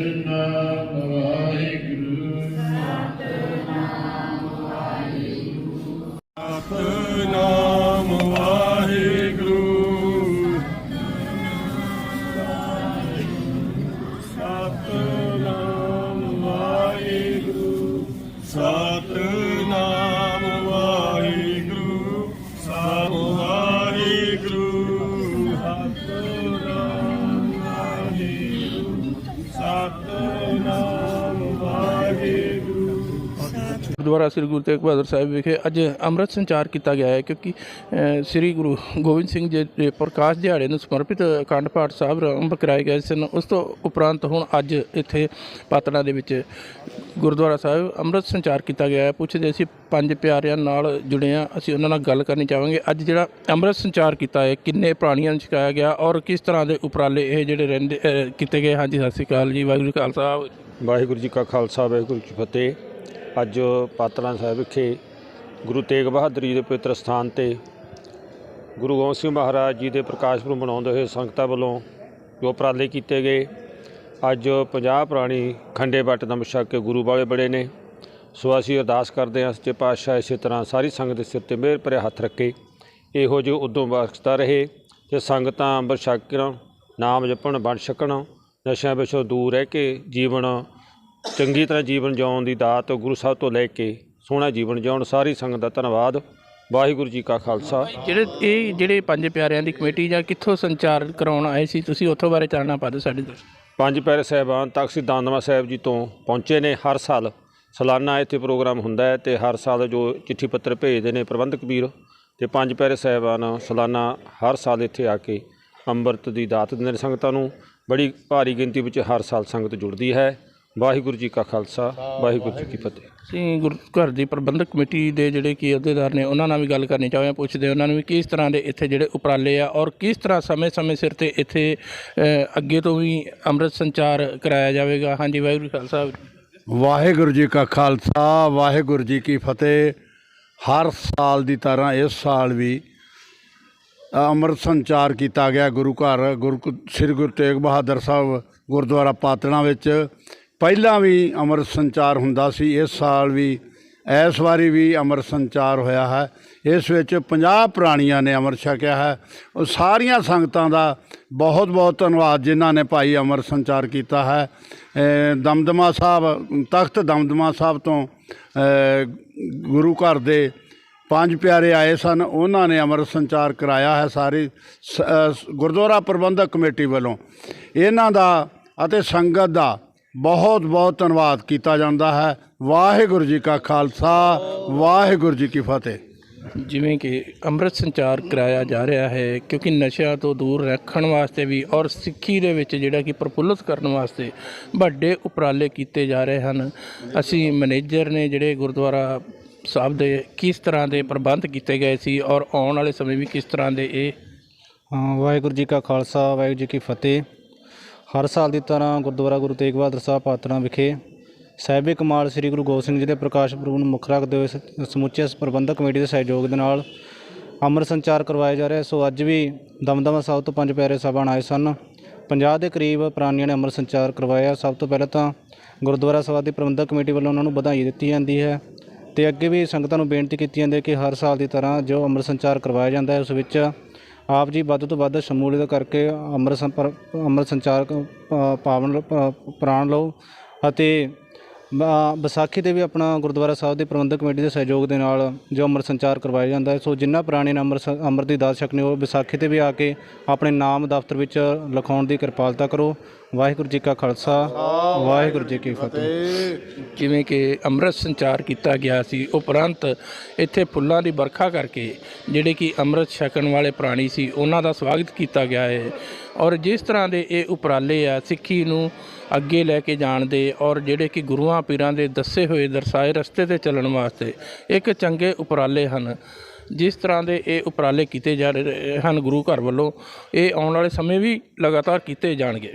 ਸਤਨਾਮ ਵਾਹਿਗੁਰੂ ਸਤਨਾਮ ਵਾਹਿਗੁਰੂ ਸਤਨਾਮ ਵਾਹਿਗੁਰੂ ਸਤਨਾਮ ਵਾਹਿਗੁਰੂ ਗੁਰਦੁਆਰਾ ਸ੍ਰੀ ਗੁਰੂ ਤੇਗ ਬਹਾਦਰ ਸਾਹਿਬ ਵਿਖੇ ਅੱਜ ਅੰਮ੍ਰਿਤ ਸੰਚਾਰ ਕੀਤਾ ਗਿਆ ਹੈ ਕਿਉਂਕਿ ਸ੍ਰੀ ਗੁਰੂ ਗੋਬਿੰਦ ਸਿੰਘ ਜੀ ਦੇ ਪ੍ਰਕਾਸ਼ ਦਿਹਾੜੇ ਨੂੰ ਸਮਰਪਿਤ ਅਖੰਡ ਪਾਠ ਸਾਹਿਬ ਆਰੰਭ ਕਰਾਏ ਗਏ ਸਨ। ਉਸ ਤੋਂ ਉਪਰੰਤ ਹੁਣ ਅੱਜ ਇੱਥੇ ਪਾਤੜਾ ਦੇ ਵਿੱਚ ਗੁਰਦੁਆਰਾ ਸਾਹਿਬ ਅੰਮ੍ਰਿਤ ਸੰਚਾਰ ਕੀਤਾ ਗਿਆ ਹੈ। ਪੁੱਛਦੇ ਅਸੀਂ ਪੰਜ ਪਿਆਰਿਆਂ ਨਾਲ ਜੁੜੇ ਹਾਂ। ਅਸੀਂ ਉਹਨਾਂ ਨਾਲ ਗੱਲ ਕਰਨੀ ਚਾਹਾਂਗੇ। ਅੱਜ ਜਿਹੜਾ ਅੰਮ੍ਰਿਤ ਸੰਚਾਰ ਕੀਤਾ ਹੈ, ਕਿੰਨੇ ਪ੍ਰਾਣੀਆਂ ਨੂੰ ਛਕਾਇਆ ਗਿਆ ਔਰ ਕਿਸ ਤਰ੍ਹਾਂ ਦੇ ਉਪਰਾਲੇ ਇਹ ਜਿਹੜੇ ਰਹਿੰਦੇ ਕੀਤੇ ਗਏ? ਹਾਂਜੀ, ਸਤਿ ਸ਼੍ਰੀ ਅਕਾਲ ਜੀ। ਵਾਹਿਗੁਰੂ ਜੀ ਖਾਲਸਾ। ਵਾਹਿਗੁਰੂ ਜੀ ਕਾ ਖਾਲਸਾ, ਵਾਹਿਗੁਰੂ ਜੀ ਫਤਿਹ। ਅੱਜ ਪਾਤਲਾ ਸਾਹਿਬ ਵਿਖੇ ਗੁਰੂ ਤੇਗ ਬਹਾਦਰ ਜੀ ਦੇ ਪਵਿੱਤਰ ਸਥਾਨ ਤੇ ਗੁਰੂ ਗੋਬਿੰਦ ਸਿੰਘ ਮਹਾਰਾਜ ਜੀ ਦੇ ਪ੍ਰਕਾਸ਼ ਪੁਰਬ ਮਨਾਉਂਦੇ ਹੋਏ ਸੰਗਤਾਂ ਵੱਲੋਂ ਜੋ ਉਪਰਾਲੇ ਕੀਤੇ ਗਏ, ਅੱਜ 50 ਪੁਰਾਣੀ ਖੰਡੇ ਵੱਟ ਦਾ ਛਕ ਕੇ ਗੁਰੂ ਵਾਲੇ ਬੜੇ ਨੇ। ਸੋ ਅਸੀਂ ਅਰਦਾਸ ਕਰਦੇ ਹਾਂ ਸੱਚੇ ਪਾਤਸ਼ਾਹ ਇਸੇ ਤਰ੍ਹਾਂ ਸਾਰੀ ਸੰਗਤ ਦੇ ਸਿਰ ਤੇ ਮਿਹਰ ਭਰੇ ਹੱਥ ਰੱਖੇ। ਇਹੋ ਜਿਹੇ ਉਦੋਂ ਬਖਸ਼ਦਾ ਰਹੇ ਤੇ ਸੰਗਤਾਂ ਅੰਮ੍ਰਿਤ ਛਕਣ ਨਾਮ ਜਪਣ, ਬਣ ਛਕਣ ਨਸ਼ਿਆਂ ਵਿੱਚੋਂ ਦੂਰ ਰਹਿ ਕੇ ਜੀਵਨ ਚੰਗੀ ਤਰ੍ਹਾਂ ਜੀਵਨ ਜਿਉਣ ਦੀ ਦਾਤ ਗੁਰੂ ਸਾਹਿਬ ਤੋਂ ਲੈ ਕੇ ਸੋਹਣਾ ਜੀਵਨ ਜਿਉਣ ਸਾਰੀ ਸੰਗਤ ਦਾ ਧੰਨਵਾਦ। ਵਾਹਿਗੁਰੂ ਜੀ ਕਾ ਖਾਲਸਾ। ਜਿਹੜੇ ਇਹ ਜਿਹੜੇ ਪੰਜ ਪਿਆਰਿਆਂ ਦੀ ਕਮੇਟੀ ਜਾਂ ਕਿੱਥੋਂ ਸੰਚਾਰ ਕਰਾਉਣ ਆਏ ਸੀ ਤੁਸੀਂ ਉੱਥੋਂ ਬਾਰੇ ਚਾਨਣਾ ਪਾ ਦਿਓ ਸਾਡੇ ਤੋਂ। ਪੰਜ ਪਿਆਰੇ ਸਾਹਿਬਾਨ ਤਖਤ ਦਮਦਮਾ ਸਾਹਿਬ ਜੀ ਤੋਂ ਪਹੁੰਚੇ ਨੇ ਹਰ ਸਾਲ। ਸਾਲਾਨਾ ਇੱਥੇ ਪ੍ਰੋਗਰਾਮ ਹੁੰਦਾ ਹੈ ਤੇ ਹਰ ਸਾਲ ਜੋ ਚਿੱਠੀ ਪੱਤਰ ਭੇਜਦੇ ਨੇ ਪ੍ਰਬੰਧਕ ਵੀਰ। ਤੇ ਪੰਜ ਪਿਆਰੇ ਸਾਹਿਬਾਨ ਸਾਲਾਨਾ ਹਰ ਸਾਲ ਇੱਥੇ ਆ ਕੇ ਅੰਮ੍ਰਿਤ ਦੀ ਦਾਤ ਦਿੰਦੇ ਨੇ ਸੰਗਤਾਂ ਨੂੰ। ਬੜੀ ਭਾਰੀ ਗਿਣਤੀ ਵਿੱਚ ਹਰ ਸਾਲ ਸੰਗਤ ਜੁੜਦੀ ਹੈ। ਵਾਹਿਗੁਰੂ ਜੀ ਕਾ ਖਾਲਸਾ ਵਾਹਿਗੁਰੂ ਜੀ ਕੀ ਫਤਿਹ। ਅਸੀਂ ਗੁਰੂ ਘਰ ਦੀ ਪ੍ਰਬੰਧਕ ਕਮੇਟੀ ਦੇ ਜਿਹੜੇ ਕੀ ਅਹੁਦੇਦਾਰ ਨੇ ਉਹਨਾਂ ਨਾਲ ਵੀ ਗੱਲ ਕਰਨੀ ਚਾਹੁੰਦੇ ਹਾਂ ਪੁੱਛਦੇ ਉਹਨਾਂ ਨੂੰ ਵੀ ਕਿਸ ਤਰ੍ਹਾਂ ਦੇ ਇੱਥੇ ਜਿਹੜੇ ਉਪਰਾਲੇ ਆ ਔਰ ਕਿਸ ਤਰ੍ਹਾਂ ਸਮੇਂ-ਸਮੇਂ ਸਿਰ ਤੇ ਇੱਥੇ ਅੱਗੇ ਤੋਂ ਵੀ ਅੰਮ੍ਰਿਤ ਸੰਚਾਰ ਕਰਾਇਆ ਜਾਵੇਗਾ। ਹਾਂਜੀ ਵਾਹਿਗੁਰੂ ਖਾਲਸਾ ਵਾਹਿਗੁਰੂ ਜੀ ਕਾ ਖਾਲਸਾ ਵਾਹਿਗੁਰੂ ਜੀ ਕੀ ਫਤਿਹ। ਹਰ ਸਾਲ ਦੀ ਤਰ੍ਹਾਂ ਇਸ ਸਾਲ ਵੀ ਅੰਮ੍ਰਿਤ ਸੰਚਾਰ ਕੀਤਾ ਗਿਆ ਗੁਰੂ ਘਰ ਗੁਰੂ ਸ੍ਰੀ ਗੁਰੂ ਤੇਗ ਬਹਾਦਰ ਸਾਹਿਬ ਗੁਰਦੁਆਰਾ ਪਾਤਣਾ ਵਿੱਚ। ਪਹਿਲਾਂ ਵੀ ਅੰਮ੍ਰਿਤ ਸੰਚਾਰ ਹੁੰਦਾ ਸੀ, ਇਸ ਸਾਲ ਵੀ, ਇਸ ਵਾਰੀ ਵੀ ਅੰਮ੍ਰਿਤ ਸੰਚਾਰ ਹੋਇਆ ਹੈ। ਇਸ ਵਿੱਚ 50 ਪ੍ਰਾਣੀਆਂ ਨੇ ਅੰਮ੍ਰਿਤ ਛਕਿਆ ਹੈ। ਉਹ ਸਾਰੀਆਂ ਸੰਗਤਾਂ ਦਾ ਬਹੁਤ ਬਹੁਤ ਧੰਨਵਾਦ ਜਿਨ੍ਹਾਂ ਨੇ ਭਾਈ ਅੰਮ੍ਰਿਤ ਸੰਚਾਰ ਕੀਤਾ ਹੈ। ਦਮਦਮਾ ਸਾਹਿਬ, ਤਖਤ ਦਮਦਮਾ ਸਾਹਿਬ ਤੋਂ ਗੁਰੂ ਘਰ ਦੇ ਪੰਜ ਪਿਆਰੇ ਆਏ ਸਨ। ਉਹਨਾਂ ਨੇ ਅੰਮ੍ਰਿਤ ਸੰਚਾਰ ਕਰਾਇਆ ਹੈ ਸਾਰੀ, ਸ- ਗੁਰਦੁਆਰਾ ਪ੍ਰਬੰਧਕ ਕਮੇਟੀ ਵੱਲੋਂ। ਇਹਨਾਂ ਦਾ ਅਤੇ ਸੰਗਤ ਦਾ ਬਹੁਤ ਬਹੁਤ ਧੰਨਵਾਦ ਕੀਤਾ ਜਾਂਦਾ ਹੈ। ਵਾਹਿਗੁਰੂ ਜੀ ਕਾ ਖਾਲਸਾ ਵਾਹਿਗੁਰੂ ਜੀ ਕੀ ਫਤਿਹ। ਜਿਵੇਂ ਕਿ ਅੰਮ੍ਰਿਤ ਸੰਚਾਰ ਕਰਾਇਆ ਜਾ ਰਿਹਾ ਹੈ ਕਿਉਂਕਿ ਨਸ਼ਿਆਂ ਤੋਂ ਦੂਰ ਰੱਖਣ ਵਾਸਤੇ ਵੀ ਔਰ ਸਿੱਖੀ ਦੇ ਵਿੱਚ ਜਿਹੜਾ ਕਿ ਪ੍ਰਫੁੱਲਤ ਕਰਨ ਵਾਸਤੇ ਵੱਡੇ ਉਪਰਾਲੇ ਕੀਤੇ ਜਾ ਰਹੇ ਹਨ। ਅਸੀਂ ਮੈਨੇਜਰ ਨੇ ਜਿਹੜੇ ਗੁਰਦੁਆਰਾ ਸਾਹਿਬ ਦੇ ਕਿਸ ਤਰ੍ਹਾਂ ਦੇ ਪ੍ਰਬੰਧ ਕੀਤੇ ਗਏ ਸੀ ਔਰ ਆਉਣ ਵਾਲੇ ਸਮੇਂ ਵੀ ਕਿਸ ਤਰ੍ਹਾਂ ਦੇ ਇਹ? ਵਾਹਿਗੁਰੂ ਜੀ ਕਾ ਖਾਲਸਾ ਵਾਹਿਗੁਰੂ ਜੀ ਕੀ ਫਤਿਹ। ਹਰ ਸਾਲ ਦੀ ਤਰ੍ਹਾਂ ਗੁਰਦੁਆਰਾ ਗੁਰੂ ਤੇਗ ਬਹਾਦਰ ਸਾਹਿਬ ਪਾਤਣਾ ਵਿਖੇ ਸਾਹਿਬੇ ਕਮਾਲ ਸ੍ਰੀ ਗੁਰੂ ਗੋਬਿੰਦ ਸਿੰਘ ਜੀ ਦੇ ਪ੍ਰਕਾਸ਼ ਪੁਰਬ ਨੂੰ ਮੁੱਖ ਰੱਖਦੇ ਹੋਏ ਸਮੁੱਚੇ ਪ੍ਰਬੰਧਕ ਕਮੇਟੀ ਦੇ ਸਹਿਯੋਗ ਦੇ ਨਾਲ ਅੰਮ੍ਰਿਤ ਸੰਚਾਰ ਕਰਵਾਇਆ ਜਾ ਰਿਹਾ। ਸੋ ਅੱਜ ਵੀ ਦਮਦਮਾ ਸਾਹਿਬ ਤੋਂ ਪੰਜ ਪਿਆਰੇ ਸਾਹਿਬਾਨ ਆਏ ਸਨ। 50 ਦੇ ਕਰੀਬ ਪ੍ਰਾਣੀਆਂ ਨੇ ਅੰਮ੍ਰਿਤ ਸੰਚਾਰ ਕਰਵਾਇਆ। ਸਭ ਤੋਂ ਪਹਿਲਾਂ ਤਾਂ ਗੁਰਦੁਆਰਾ ਸਾਹਿਬ ਦੀ ਪ੍ਰਬੰਧਕ ਕਮੇਟੀ ਵੱਲੋਂ ਉਹਨਾਂ ਨੂੰ ਵਧਾਈ ਦਿੱਤੀ ਜਾਂਦੀ ਹੈ ਤੇ ਅੱਗੇ ਵੀ ਸੰਗਤਾਂ ਨੂੰ ਬੇਨਤੀ ਕੀਤੀ ਜਾਂਦੀ ਹੈ ਕਿ ਹਰ ਸਾਲ ਦੀ ਤਰ੍ਹਾਂ ਜੋ ਅੰਮ੍ਰਿਤ ਸੰਚਾਰ ਕਰਵਾਇਆ ਜਾਂਦਾ ਹੈ, ਉਸ ਵਿੱਚ ਆਪ ਜੀ ਵੱਧ ਤੋਂ ਵੱਧ ਸ਼ਮੂਲੀਅਤ ਕਰਕੇ ਅੰਮ੍ਰਿਤ ਸੰਪਰ ਅੰਮ੍ਰਿਤ ਸੰਚਾਰ ਪਾਵਨ ਪ੍ਰਾਣ ਲਓ ਅਤੇ ਵਿਸਾਖੀ ਤੇ ਵੀ ਆਪਣਾ ਗੁਰਦੁਆਰਾ ਸਾਹਿਬ ਦੇ ਪ੍ਰਬੰਧਕ ਕਮੇਟੀ ਦੇ ਸਹਿਯੋਗ ਦੇ ਨਾਲ ਜੋ ਅੰਮ੍ਰਿਤ ਸੰਚਾਰ ਕਰਵਾਇਆ ਜਾਂਦਾ ਹੈ। ਸੋ ਜਿਨ੍ਹਾਂ ਪੁਰਾਣੇ ਨੇ ਅੰਮ੍ਰਿਤ ਅੰਮ੍ਰਿਤ ਦੀ ਦਾਤ ਛਕਣੀ, ਉਹ ਵਿਸਾਖੀ ਤੇ ਵੀ ਆ ਕੇ ਆਪਣੇ ਨਾਮ ਦਫ਼ਤਰ ਵਿੱਚ ਲਿਖਾਉਣ ਦੀ ਕਿਰਪਾਲਤਾ ਕਰੋ। ਵਾਹਿਗੁਰੂ ਜੀ ਕਾ ਖਾਲਸਾ, ਵਾਹਿਗੁਰੂ ਜੀ ਕੀ ਫਤਿਹ। ਜਿਵੇਂ ਕਿ ਅੰਮ੍ਰਿਤ ਸੰਚਾਰ ਕੀਤਾ ਗਿਆ ਸੀ ਉਪਰੰਤ ਇੱਥੇ ਫੁੱਲਾਂ ਦੀ ਵਰਖਾ ਕਰਕੇ ਜਿਹੜੇ ਕਿ ਅੰਮ੍ਰਿਤ ਛਕਣ ਵਾਲੇ ਪ੍ਰਾਣੀ ਸੀ, ਉਹਨਾਂ ਦਾ ਸਵਾਗਤ ਕੀਤਾ ਗਿਆ ਹੈ। ਔਰ ਜਿਸ ਤਰ੍ਹਾਂ ਦੇ ਇਹ ਉਪਰਾਲੇ ਆ, ਸਿੱਖੀ ਨੂੰ ਅੱਗੇ ਲੈ ਕੇ ਜਾਣ ਦੇ ਔਰ ਜਿਹੜੇ ਕਿ ਗੁਰੂਆਂ ਪੀਰਾਂ ਦੇ ਦੱਸੇ ਹੋਏ ਦਰਸਾਏ ਰਸਤੇ ਤੇ ਚੱਲਣ ਵਾਸਤੇ ਇੱਕ ਚੰਗੇ ਉਪਰਾਲੇ ਹਨ। ਜਿਸ ਤਰ੍ਹਾਂ ਦੇ ਇਹ ਉਪਰਾਲੇ ਕੀਤੇ ਜਾ ਰਹੇ ਹਨ ਗੁਰੂ ਘਰ ਵੱਲੋਂ, ਇਹ ਆਉਣ ਵਾਲੇ ਸਮੇਂ ਵੀ ਲਗਾਤਾਰ ਕੀਤੇ ਜਾਣਗੇ।